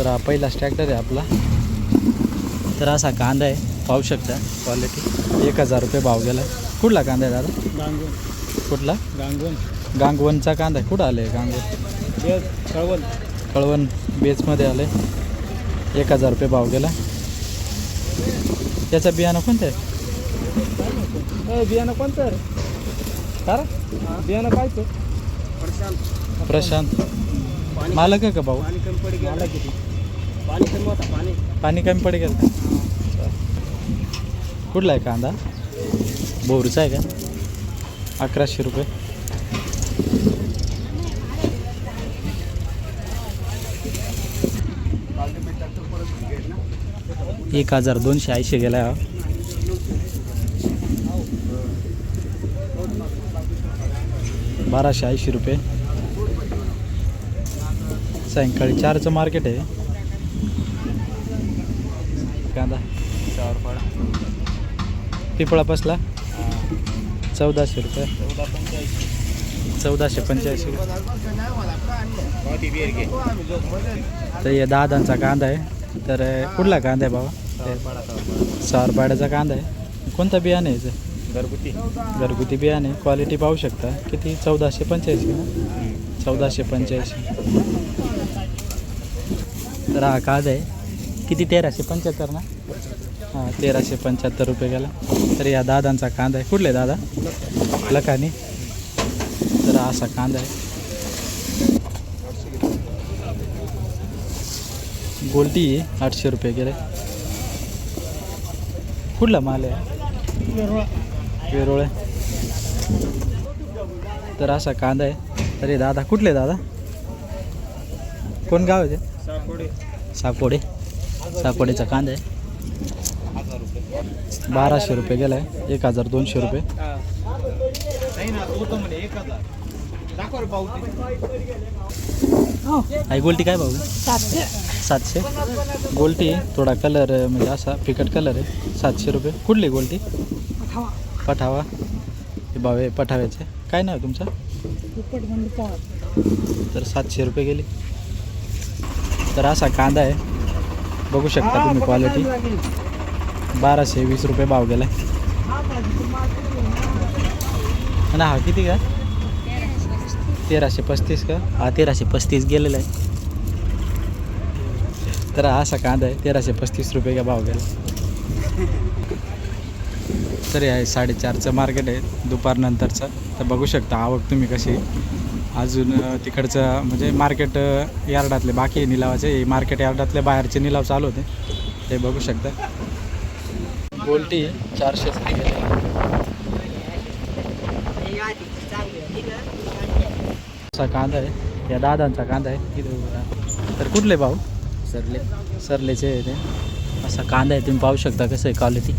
तर हा पहिलाच ट्रॅक्टर आहे आपला. तर असा कांदा आहे. पाहू शकता क्वालिटी एक हजार रुपये भाव गेला. कुठला कांदा आहे दादा? गांगून कुठला? गांगून गांगवनचा कांदा आहे. कुठं आलं आहे गांगवन बेस कळवण. कळवण बेचमध्ये आलं एक हजार रुपये भाव गेला. त्याचं बियाणं कोणतं आहे? बियाणं कोणतं तर बियाणं कायचं प्रशांत. मालक आहे का भाऊ? गेलं किती पाणी कमी पडे गेलं का? कुठला आहे कांदा? बोरचा आहे का? अकराशे रुपये. एक हजार दोनशे ऐंशी गेला बाराशे ऐंशी रुपये. सायंकाळी चारचं मार्केट आहे. कांदा पिपळा पसला. चौदाशे रुपये. चौदाशे पंच्याऐंशी. तर हे दादांचा कांदा आहे. तर कुठला कांदा आहे बाबा? सारपाड्याचा कांदा आहे. कोणता बियाणं आहे याचं? घरगुती. घरगुती बियाणे क्वालिटी पाहू शकता. किती? चौदाशे पंच्याऐंशी ना? चौदाशे पंच्याऐंशी. तर हा काज आहे. किती तेराशे पंच्याहत्तर ना? हां तेराशे पंच्याहत्तर रुपये गेला. तर या दादांचा कांदा आहे. कुठले दादा? लखानी. तर असा कांदा आहे. गोल्टी आठशे रुपये गेले. कुठला माल आहे? वेरोळ आहे. तर असा कांदा आहे. अरे दादा कुठले दादा? कोण गाव आहे ते? साकोडे साकोडे साकोडेचा कांदा आहे. बाराशे रुपये गेला आहे एक हजार दोनशे रुपये. आई गोल्टी काय भाऊ? सातशे. सातशे. गोल्टी थोडा कलर म्हणजे असा फिकट कलर आहे. सातशे रुपये. कुठली गोल्टी? पठावा. हे भाऊ आहे पठाव्याचे. काय नाव तुमचं? दुप्पट बंद पवार. तर सातशे रुपये गेली. तर असा कांदा आहे. बघू शकता तुम्ही क्वालिटी बाराशे वीस रुपये भाव गेला आणि हा किती का? तेराशे पस्तीस का? हा तेराशे पस्तीस गेलेला आहे. तर हा असा कांदा आहे तेराशे पस्तीस रुपये का भाव गेला. तरी आहे साडेचारचं मार्केट आहे दुपारनंतरचं. तर बघू शकता आवक तुम्ही कशी अजून तिकडचं म्हणजे मार्केट यार्डातले बाकी निलावाचे मार्केट यार्डातले बाहेरचे निलाव चालू होते. ते बघू शकता. गोल्टी चारशे असा कांदा आहे या दादांचा कांदा आहे इथं. तर कुठले भाऊ? सरले. सरलेचे ते. असा कांदा आहे तुम्ही पाहू शकता कसं आहे क्वालिटी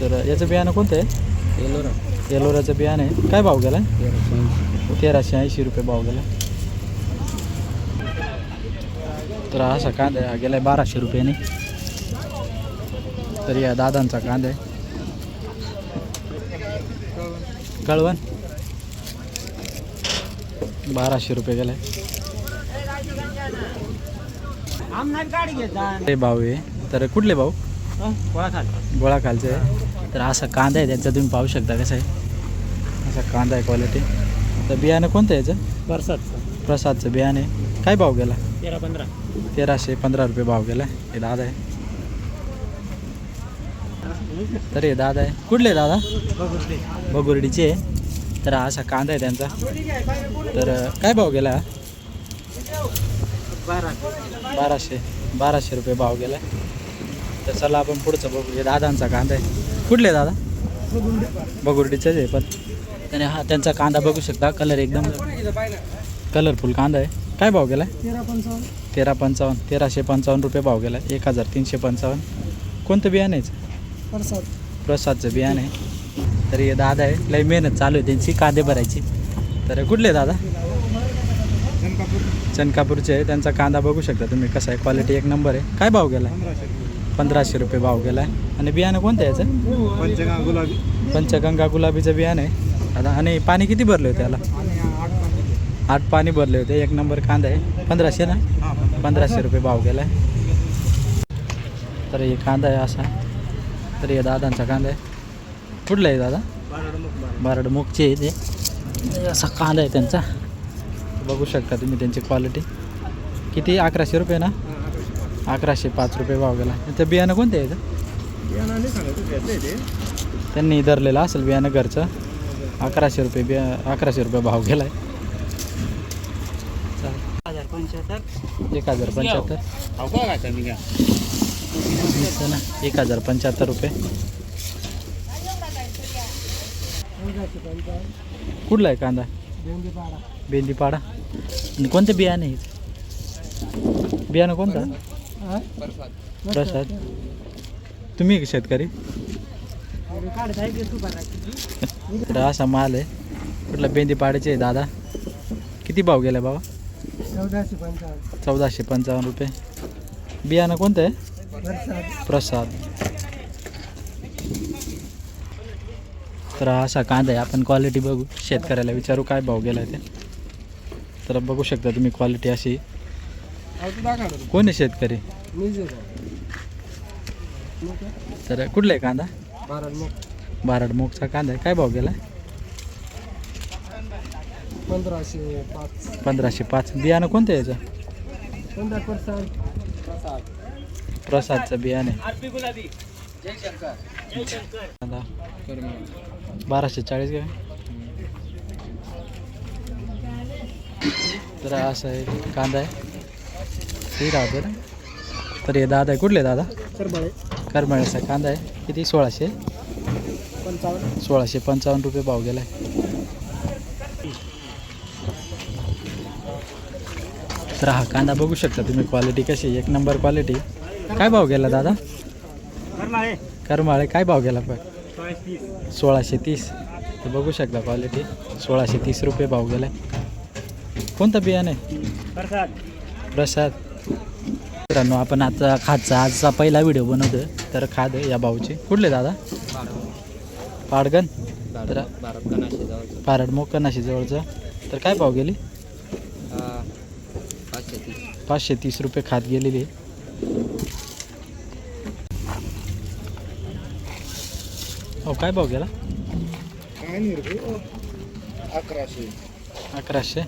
तर याचं बियाणं कोणतं आहे? येलोरा येलोराचं बियाणं आहे. काय भाव गेला? तेराशे ऐंशी रुपये भाव गेला. तर असा कांदा आहे हा गेला आहे बाराशे रुपयाने. तर या दादांचा कांदा आहे. कळवण. बाराशे रुपये गेला आहे भाऊ आहे. तर कुठले भाऊ? गोळा खालचे आहे. तर असा कांदा आहे त्यांचा तुम्ही पाहू शकता कसं आहे. असा कांदा आहे क्वालिटी तर बियाणं कोणतं आहे याचं? बरसात प्रसादचं बियाणं आहे. काय भाव गेला? तेरा पंधरा. तेराशे पंधरा रुपये भाव गेला. हे दादा आहे. तर हे दादा आहे. कुठले दादा? बगुर्डीचे आहे. तर असा कांदा आहे त्यांचा. तर काय भाव गेला? बारा. बाराशे. बाराशे रुपये भाव गेला. तर चला आपण पुढचं बघू. हे दादांचा कांदा आहे. कुठले दादा? बगुर्डीचेच आहे पण. त्याने हा त्यांचा कांदा बघू शकता कलर एकदम कलरफुल कांदा आहे. काय भाव गेला तेरा पंचावन्न. तेरा पंचावन्न तेराशे पंचावन्न रुपये भाव गेला एक हजार तीनशे पंचावन्न. कोणतं बियाणं आहे? परसाद. प्रसादचं बियाणं आहे. तर हे दादा आहे. लई मेहनत चालू आहे त्यांची कांदे भरायची. तर कुठले दादा? चनकापूरचे आहे. त्यांचा कांदा बघू शकता तुम्ही कसा आहे. क्वालिटी एक नंबर आहे. काय भाव गेला पंधराशे रुपये भाव गेला आहे आणि बियाणं कोणतं आहे याचं? पंचगा गुलाबी. पंचगंगा गुलाबीचं बियाणं आहे. आता आणि पाणी किती भरलं आहे त्याला आठ पाणी भरले होते. एक नंबर कांदा आहे. पंधराशे ना? पंधराशे रुपये भाव गेला आहे तर हे कांदा आहे असा. तर हे दादांचा कांदा आहे. कुठला आहे दादा? बारड मुगचे आहे ते. असा कांदा आहे त्यांचा. बघू शकता तुम्ही त्यांची क्वालिटी किती? अकराशे रुपये ना? अकराशे पाच रुपये भाव गेला. त्या बियाणं कोणते आहे त्यांनी धरलेलं असेल बियाणं घरचं. अकराशे रुपये बिया अकराशे रुपये भाव गेला आहे एक हजार पंच्याहत्तर. एक हजार पंच्याहत्तर रुपये. कुठला आहे कांदा? बेंदीपाडा. आणि कोणतं बियाणं आहे बियाणं कोणतं? प्रसाद तुम्ही का शेतकरी तर असा माल आहे. कुठला बेंदीपाड्याचे आहे दादा? किती भाव गेला बाबा चौदाशे पंचावन्न. चौदाशे पंचावन्न रुपये. बियाणं कोणतं आहे? प्रसाद. तर असा कांदा आहे आपण क्वालिटी बघू. शेतकऱ्याला विचारू काय भाव गेला ते. तर बघू शकता तुम्ही क्वालिटी अशी. कोण आहे शेतकरी? तर कुठला आहे कांदा? बारड मोगचा कांदा आहे. काय भाव गेला? पंधराशे पाच. पंधराशे पाच. बियाणं कोणतं आहे याचं? पंधरा पर्सेंट प्रसादचं बियाणं बाराशे चाळीस काय तर असं आहे कांदा आहे. ते राहते ना. तर हे दादा आहे. कुठले दादा? करमाळ्याचा कांदा आहे. किती? सोळाशे? पंचावन्न. सोळाशे पंचावन्न रुपये भाव गेला आहे तर हा कांदा बघू शकता तुम्ही क्वालिटी कशी? एक नंबर क्वालिटी काय भाव गेला दादा? करमाळे. करमाळे काय भाव गेला पण सोळाशे तीस. तर बघू शकता क्वालिटी सोळाशे तीस रुपये भाव गेला कोणतं बियाणं प्रसाद. प्रसाद. मित्रांनो आपण आता खादचा आजचा पहिला व्हिडिओ बनवतो तर खाद आहे या भाऊची. कुठले दादा? पाडगन तर पारड मोकनाशी जवळचं तर काय भाव गेली? पाचशे तीस रुपये खात गेलेली आहे. हो काय भाव गेला? अकराशे. अकराशे.